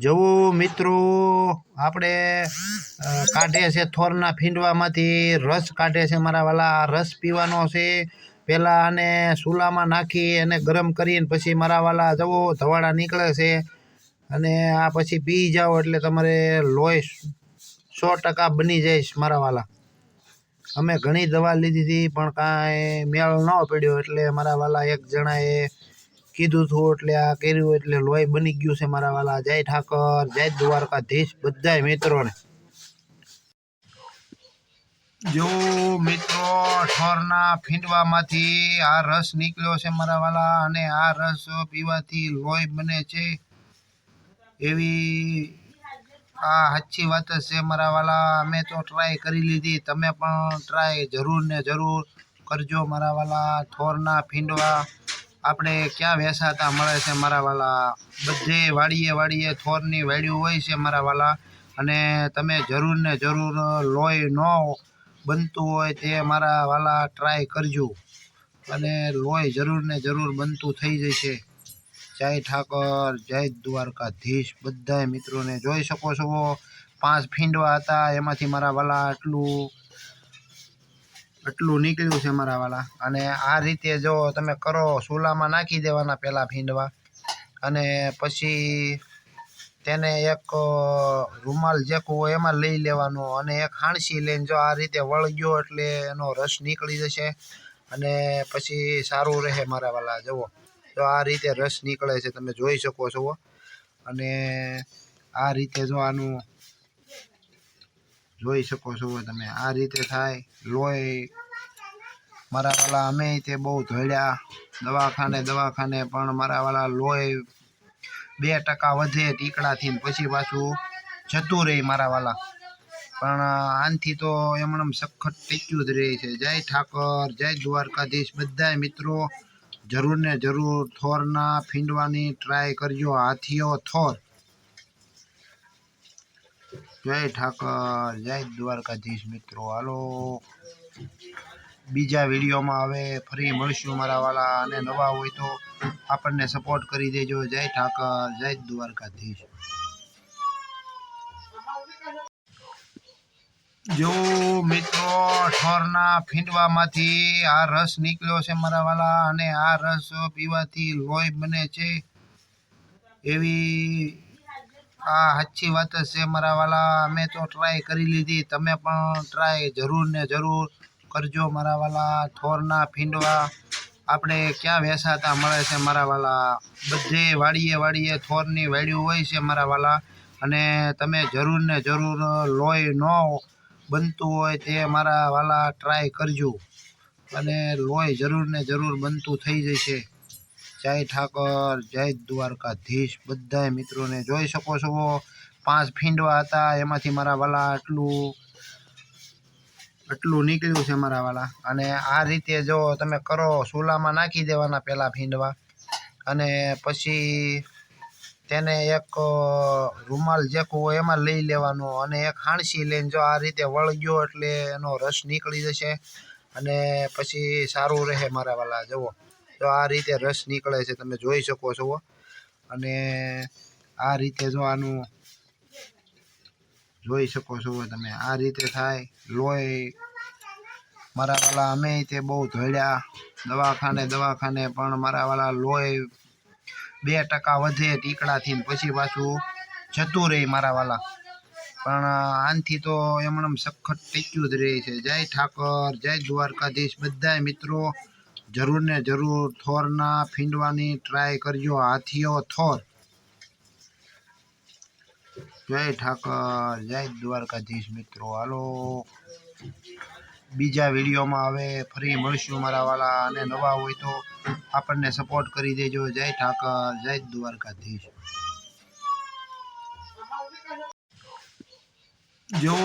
જુઓ મિત્રો, આપણે કાઢે છે થોરના ફીંડવામાંથી, રસ કાઢે છે મારા વાલા, રસ પીવાનો છે. પહેલાં આને ચૂલામાં નાખી અને ગરમ કરીને પછી મારા વાલા જવો ધવાડા નીકળે છે. અને આ પછી પી જાઓ એટલે તમારે લોહી સો ટકા બની છે મારા વાલા. અમે ઘણી દવા લીધી હતી પણ કાંઈ મેળ ન પડ્યો એટલે મારા વાલા એક જણાએ કીધું હતું એટલે આ કર્યું એટલે લોહી બની ગયું છે મારા વાલા. જય ઠાકર, જય દ્વારકાધીશ બધા મિત્રોને. જો મિત્રો, ઠોરના ફીંડવામાંથી આ રસ નીકળ્યો છે મારા વાલા અને આ રસ પીવાથી લોહી બને છે. એવી આ સાચી વાત છે મારા વાલા. અમે તો ટ્રાય કરી લીધી. તમે પણ ટ્રાય જરૂર ને જરૂર કરજો મારા વાલા. થોરના ફીંડવા આપણે ક્યાં વેસાતા મળે છે મારા વાલા. બધે વાડીએ વાડીએ થોરની વાડ્યું હોય છે મારા વાલા. અને તમે જરૂર ને જરૂર લોહી ન બનતું હોય તે મારા વાલા ટ્રાય કરજો. અને લોહી જરૂર ને જરૂર બનતું થઈ જશે. જય ઠાકર, જય દ્વારકાધીશ. બધાય મિત્રોને જોઈ શકો છો. પાંચ ફીંડવા હતા. એમાંથી મારા વાલા આટલું આટલું નીકળ્યું છે મારા વાલા. અને આ રીતે જો તમે કરો ચૂલામાં નાખી દેવાના પહેલાં ફીંડવા અને પછી તેને એક રૂમાલ જેકું હોય એમાં લઈ લેવાનો. અને એક હાણસી લઈને જો આ રીતે વળગ્યો એટલે એનો રસ નીકળી જશે. અને પછી સારું રહે મારા વાલા, જુઓ. તો આ રીતે રસ નીકળે છે, તમે જોઈ શકો છો. અને આ રીતે જો આનું જોઈ શકો છો તમે આ રીતે થાય. લોહી મારા વાલા અમે તે બહુ ધોળ્યા. દવાખાને દવાખાને પણ મારા વાલા લોહી બે ટકા વધે ટીકડાથી પછી પાછું જતું રહે મારા વાલા પણ આનથી તો એમણે સખત ટીક્યું જ રહે છે. જય ઠાકર, જય દ્વારકાધીશ. બધા મિત્રો જરૂર ને જરૂર થોરના ફીંડવાની ટ્રાય કરજો. હાથીઓ, થોર. જય ઠાકર, જય દ્વારકાધીશ મિત્રો. હાલો. બીજા વિડીયોમાં હવે ફરી મળશું મારા વાલા. અને નવા હોય તો આપણને સપોર્ટ કરી દેજો. જય ઠાકર, જય દ્વારકાધીશ. જો મિત્રો, ઠોરના ફીંડવામાંથી આ રસ નીકળ્યો છે મારા વાલા. અને આ રસ પીવાથી લોહી બને છે. એવી આ સાચી વાત છે. મારા વાલા, અમે તો ટ્રાય કરી લીધી. તમે પણ ટ્રાય જરૂર ને જરૂર કરજો મારા વાલા. થોરના ફીંડવા આપણે ક્યાં વેસાતા મળે છે મારા વાલા. બધે વાડીએ વાડીએ થોરની વાડ્યું હોય છે મારા વાલા. અને તમે જરૂર ને જરૂર લોહી ન બનતું હોય તે મારા વાલા ટ્રાય કરજો. અને લોહી જરૂર ને જરૂર બનતું થઈ જશે. જય ઠાકર, જય દ્વારકાધીશ. બધાય મિત્રોને જોઈ શકો છો. પાંચ ફીંડવા હતા. એમાંથી મારા વાલા આટલું આટલું નીકળ્યું છે મારા વાલા. અને આ રીતે જો તમે કરો ચૂલામાં નાખી દેવાના પહેલાં ફીંડવા. અને પછી તેને એક રૂમાલ જેકું હોય એમાં લઈ લેવાનો અને એક હાણસી લઈને જો આ રીતે વળગ્યો એટલે એનો રસ નીકળી જશે. અને પછી સારું રહે મારા વાલા. જુઓ. તો આ રીતે રસ નીકળે છે, તમે જોઈ શકો છો. અને આ રીતે જો આનું જોઈ શકો છો તમે, આ રીતે થાય. લોહી, મારા વાલા અમે તે બહુ ધોળ્યા. દવાખાને દવાખાને પણ મારા વાલા લોહી બે ટકા વધે ટીકડાથી પછી પાછું જતું રહે મારા વાલા. પણ આનથી તો એમણે સખત ટીક્યું જ રહે છે. જય ઠાકર, જય દ્વારકાધીશ. બધાય મિત્રો જરૂર ને જરૂર થોરના ફીંડવાની ટ્રાય કરજો, હાથીઓ, થોર. જય ઠાકર, જય દ્વારકાધીશ મિત્રો. હાલો. બીજા વિડીયોમાં હવે ફરી મળશું મારા વાલા અને નવા હોય તો આપણને સપોર્ટ કરી દેજો. જય ઠાકર, જય દ્વારકાધીશ. જો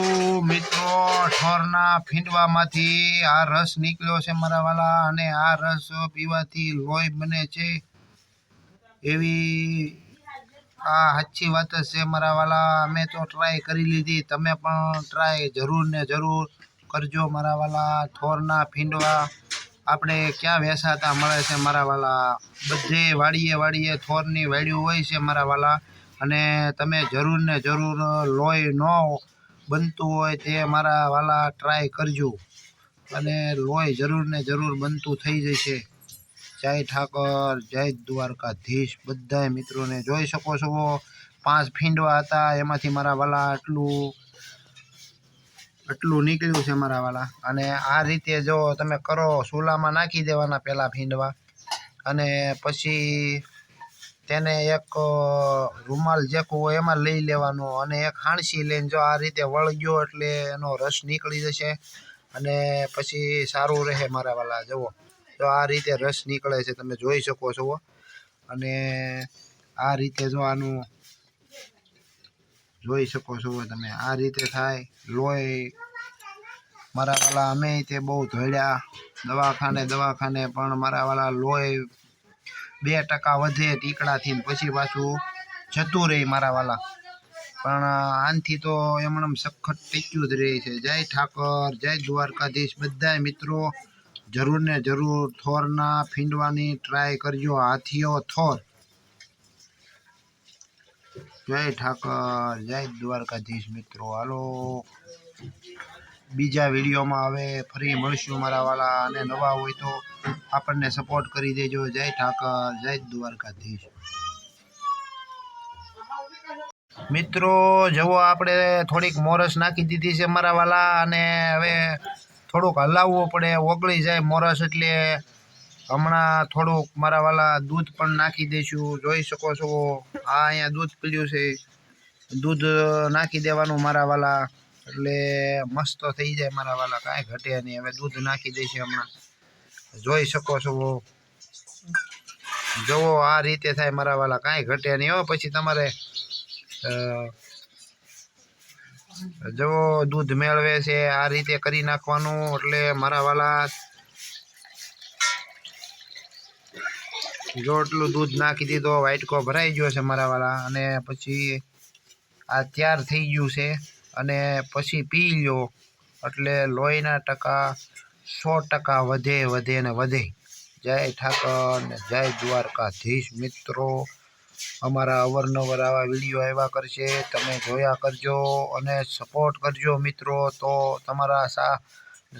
મિત્રો, ઠોરના ફીંડવામાંથી આ રસ નીકળ્યો છે મારા વાલા, અને આ રસ પીવાથી લોહી બને છે. એવી આ સાચી વાત જ છે મારા વાલા, અમે તો ટ્રાય કરી લીધી. તમે પણ ટ્રાય જરૂર ને જરૂર કરજો મારા વાલા થોરના ફીંડવા. આપણે ક્યાં વેસાતા મળે છે મારા વાલા? બધે વાડીએ વાડીએ થોરની વાડ્યું હોય છે મારા વાલા. અને તમે જરૂર ને જરૂર લોહી ન બનતું હોય તે મારા વાલા ટ્રાય કરજો. અને લોહી જરૂર ને જરૂર બનતું થઈ જશે. જય ઠાકર, જય દ્વારકાધીશ. બધાય મિત્રોને જોઈ શકો છો. પાંચ ફીંડવા હતા, એમાંથી મારા વાલા આટલું આટલું નીકળ્યું છે મારા વાલા. અને આ રીતે જો તમે કરો, ચૂલામાં નાખી દેવાના પહેલાં ફીંડવા. અને પછી તેને એક રૂમાલ જેકું હોય એમાં લઈ લેવાનો અને એક હાણસી લઈને જો આ રીતે વળગ્યો એટલે એનો રસ નીકળી જશે અને પછી સારું રહે મારા વાલા, જુઓ. જો આ રીતે રસ નીકળે છે, તમે જોઈ શકો છો અને આ રીતે જો આનું જોઈ શકો છો તમે. આ રીતે થાય, લોહી. મારા વાલા અમે તે બહુ ધોળ્યા. દવાખાને દવાખાને પણ મારા વાલા લોહી બે ટકા વધે ટીકડાથી પછી પાછું જતું રહે મારા વાલા. પણ આનથી તો એમણે સખત ટીક્યું જ રહે છે. જય ઠાકર, જય દ્વારકાધીશ, બધાય મિત્રો, જરૂર ને જરૂર થોરના ફીંડવાની ટ્રાય કરજો. હાથીઓ થોર. જય ઠાકર, જય દ્વારકાધીશ મિત્રો. હાલો. બીજા વિડીયોમાં હવે ફરી મળશું મારા વાલા અને નવા હોય તો આપણને સપોર્ટ કરી દેજો. જય ઠાકર, જય દ્વારકાધીશ. મિત્રો જવો આપણે થોડીક મોરસ નાખી દીધી છે મારા વાલા અને હવે થોડુંક હલાવવું પડે. ઓગળી જાય મોરસ એટલે હમણાં થોડુંક મારા વાલા દૂધ પણ નાખી દઈશું. જોઈ શકો છો, આ અહીંયા દૂધ પીડ્યું છે. દૂધ નાખી દેવાનું મારા વાલા. એટલે મસ્ત થઈ જાય મારા વાલા. કાંઈ ઘટે નહીં. હવે દૂધ નાખી દઈશું હમણાં. જોઈ શકો છો. જુઓ આ રીતે થાય મારા વાલા. કાંઈ ઘટે નહીં હો. પછી તમારે જવો, દૂધ મેળવે છે. આ રીતે કરી નાખવાનું. એટલે મારા વાલા જો એટલું દૂધ નાખી દીધો વાઇટકો ભરાઈ ગયો છે મારા વાલા. અને પછી આ તૈયાર થઈ ગયું છે. અને પછી પી લ્યો. એટલે લોહીના ટકા સો ટકા વધે વધે ને વધે. જય ઠાકર ને જય દ્વારકાધીશ મિત્રો. અમારા અવરનવર આવા વીડિયો આવ્યા કરશે. તમે જોયા કરજો અને સપોર્ટ કરજો મિત્રો. તો તમારા સા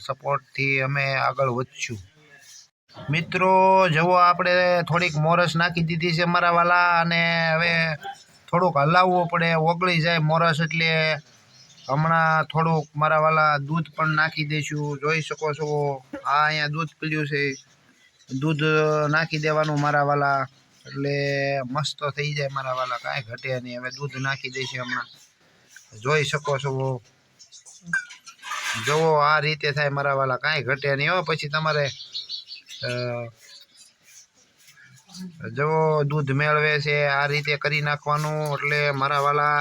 સપોર્ટથી અમે આગળ વધશું. મિત્રો જવો આપણે થોડીક મોરસ નાખી દીધી છે મારા વાલા અને હવે થોડુંક હલાવવું પડે. ઓગળી જાય મોરસ એટલે હમણાં થોડુંક મારા વાલા દૂધ પણ નાખી દઈશું જોઈ શકો છો, આ અહીંયા દૂધ પીડ્યું છે. દૂધ નાખી દેવાનું મારા વાલા. એટલે મસ્ત થઈ જાય મારા વાલા, કાંઈ ઘટે નહીં. હવે દૂધ નાખી દઈશું હમણાં. જોઈ શકો છો. જુઓ આ રીતે થાય મારા વાલા. કાંઈ ઘટે નહીં. હો, પછી તમારે જવો, દૂધ મેળવે છે. આ રીતે કરી નાખવાનું. એટલે મારા વાલા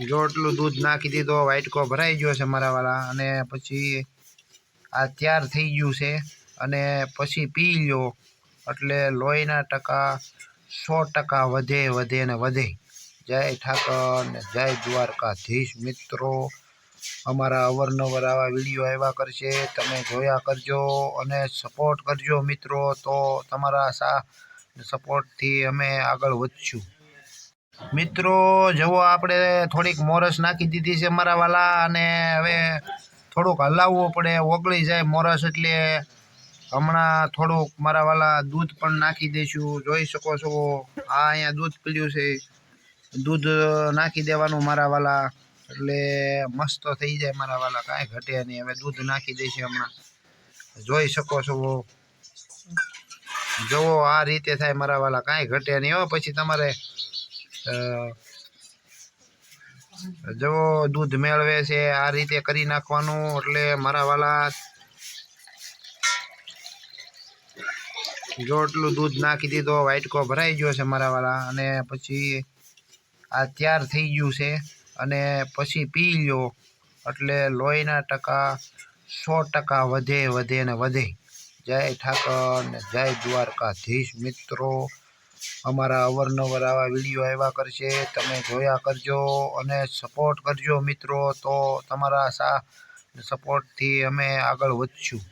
જો એટલું દૂધ નાખી દીધો વાઇટકો ભરાઈ ગયો છે મારા વાલા અને પછી આ તૈયાર થઈ ગયું છે. અને પછી પી લ્યો એટલે લોહીના ટકા સો ટકા વધે વધે ને વધે. જય ઠાકર ને જય દ્વારકાધીશ. મિત્રો, અમારા અવરનવર આવા વીડિયો આવ્યા કરશે. તમે જોયા કરજો અને સપોર્ટ કરજો મિત્રો. તો તમારા સા સપોર્ટથી અમે આગળ વધશું. મિત્રો, જુઓ આપણે થોડીક મોરસ નાખી દીધી છે મારા વાલા અને હવે થોડુંક હલાવવું પડે. ઓગળી જાય મોરસ એટલે હમણાં થોડુંક મારા વાલા દૂધ પણ નાખી દઈશું. જોઈ શકો છો, આ અહીંયા દૂધ પીડ્યું છે. દૂધ નાખી દેવાનું મારા વાલા. એટલે મસ્ત થઈ જાય મારા વાલા, કાંઈ ઘટે નહીં. હવે દૂધ નાખી દઈશું હમણાં. જોઈ શકો છો. જુઓ, આ રીતે થાય મારા વાલા, કાંઈ ઘટે નહીં. હો, પછી તમારે જુઓ દૂધ મેળવે છે, આ રીતે કરી નાખવાનું, એટલે મારા વાલા જો એટલું દૂધ નાખી દીધો વાઇટકો ભરાઈ ગયો છે મારા વાલા, અને પછી આ તૈયાર થઈ ગયું છે, અને પછી પી લ્યો એટલે લોહીના ટકા સો ટકા વધે વધે ને વધે. જય ઠાકર જય દ્વારકાધીશ મિત્રો. અમારા અવારનવાર આવા વીડિયો આવ્યા કરશે. તમે જોયા કરજો અને સપોર્ટ કરજો મિત્રો. તો તમારા સા સપોર્ટથી અમે આગળ વધશું.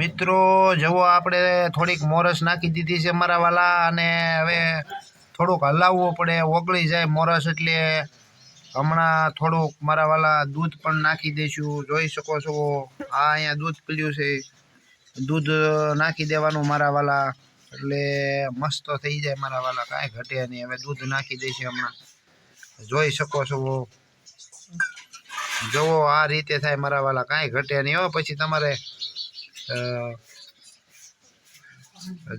મિત્રો જવો આપણે થોડીક મોરસ નાખી દીધી છે મારા વાલા અને હવે થોડુંક હલાવવું પડે. ઓગળી જાય મોરસ એટલે હમણાં થોડુંક મારા વાલા દૂધ પણ નાખી દઈશું જોઈ શકો છો, આ અહીંયા દૂધ પીડ્યું છે. દૂધ નાખી દેવાનું મારા વાલા. એટલે મસ્ત થઈ જાય મારા વાલા, કાંઈ ઘટે નહીં. હવે દૂધ નાખી દઈશું હમણાં. જોઈ શકો છો. જુઓ, આ રીતે થાય મારા વાલા, કાંઈ ઘટે નહીં. હો, પછી તમારે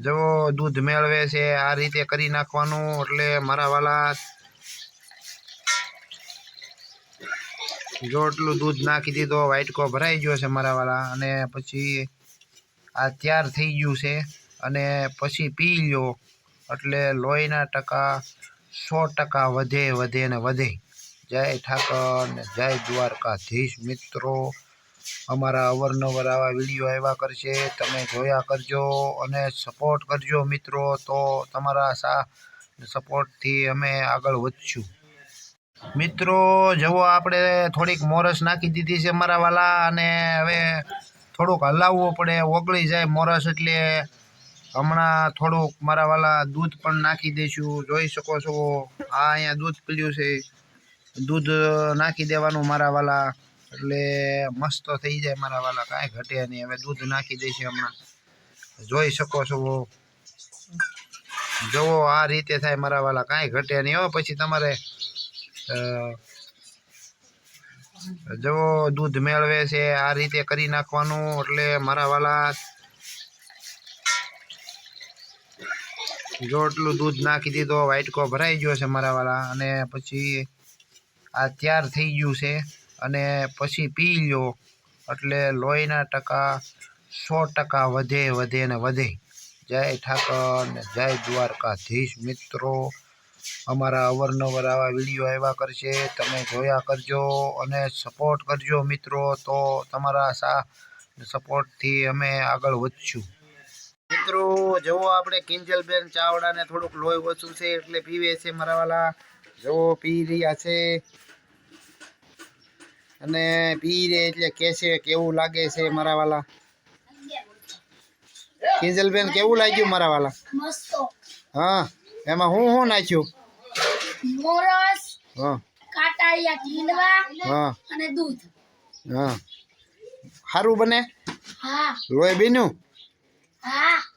જુઓ, દૂધ મેળવે છે. આ રીતે કરી નાખવાનું. એટલે મારા વાલા, જો એટલું દૂધ નાખી દીધો, વાઇટકો ભરાઈ ગયો છે મારા વાળા અને પછી આ તૈયાર થઈ ગયું છે. અને પછી પી લ્યો. એટલે લોહીના ટકા સો ટકા વધે વધે ને વધે. જય ઠાકર ને જય દ્વારકાધીશ મિત્રો. અમારા અવારનવાર આવા વીડિયો આવ્યા કરશે. તમે જોયા કરજો અને સપોર્ટ કરજો મિત્રો. તો તમારા સા સપોર્ટથી અમે આગળ વધશું. મિત્રો જવો આપણે થોડીક મોરસ નાખી દીધી છે મારા વાલા અને હવે થોડુંક હલાવવું પડે. ઓગળી જાય મોરસ એટલે હમણાં થોડુંક મારા વાલા દૂધ પણ નાખી દઈશું જોઈ શકો છો, આ અહીંયા દૂધ પીલ્યું છે. દૂધ નાખી દેવાનું મારા વાલા. એટલે મસ્ત થઈ જાય મારા વાલા, કાંઈ ઘટે નહીં. હવે દૂધ નાખી દઈશું હમણાં. જોઈ શકો છો. જુઓ, આ રીતે થાય મારા વાલા. કાંઈ ઘટે નહીં. હો, પછી તમારે જુઓ, દૂધ મેળવે છે. આ રીતે કરી નાખવાનું. એટલે મારા વાલા જો એટલું દૂધ નાખી દીધો વાઇટકો ભરાઈ ગયો છે મારા વાલા અને પછી આ તૈયાર થઈ ગયું છે. અને પછી પી લ્યો એટલે લોહીના ટકા સો ટકા વધે વધે ને વધે. જય ઠાકર ને જય દ્વારકાધીશ. મિત્રો, અમારા અવારનવાર આવા વીડિયો આવ્યા કરશે. તમે જોયા કરજો અને સપોર્ટ કરજો મિત્રો. તો તમારા સા સપોર્ટથી અમે આગળ વધશું. મિત્રો જુઓ આપણે કિંજલબેન ચાવડાને થોડુંક લોહી ઓછું છે એટલે પીવે છે મારા વાલા. જુઓ પી રહ્યા છે. અને પી રે એટલે કે છે કેવું લાગે છે મારા વાલા? કિંજલબેન કેવું લાગ્યું મારા વાલા? હા એમાં હું શું નાખ્યું? મોરસ હા. કાટાળિયા ટીંડવા હા. અને દૂધ. હા. સારું બને? હા. લોહી બીનું હા.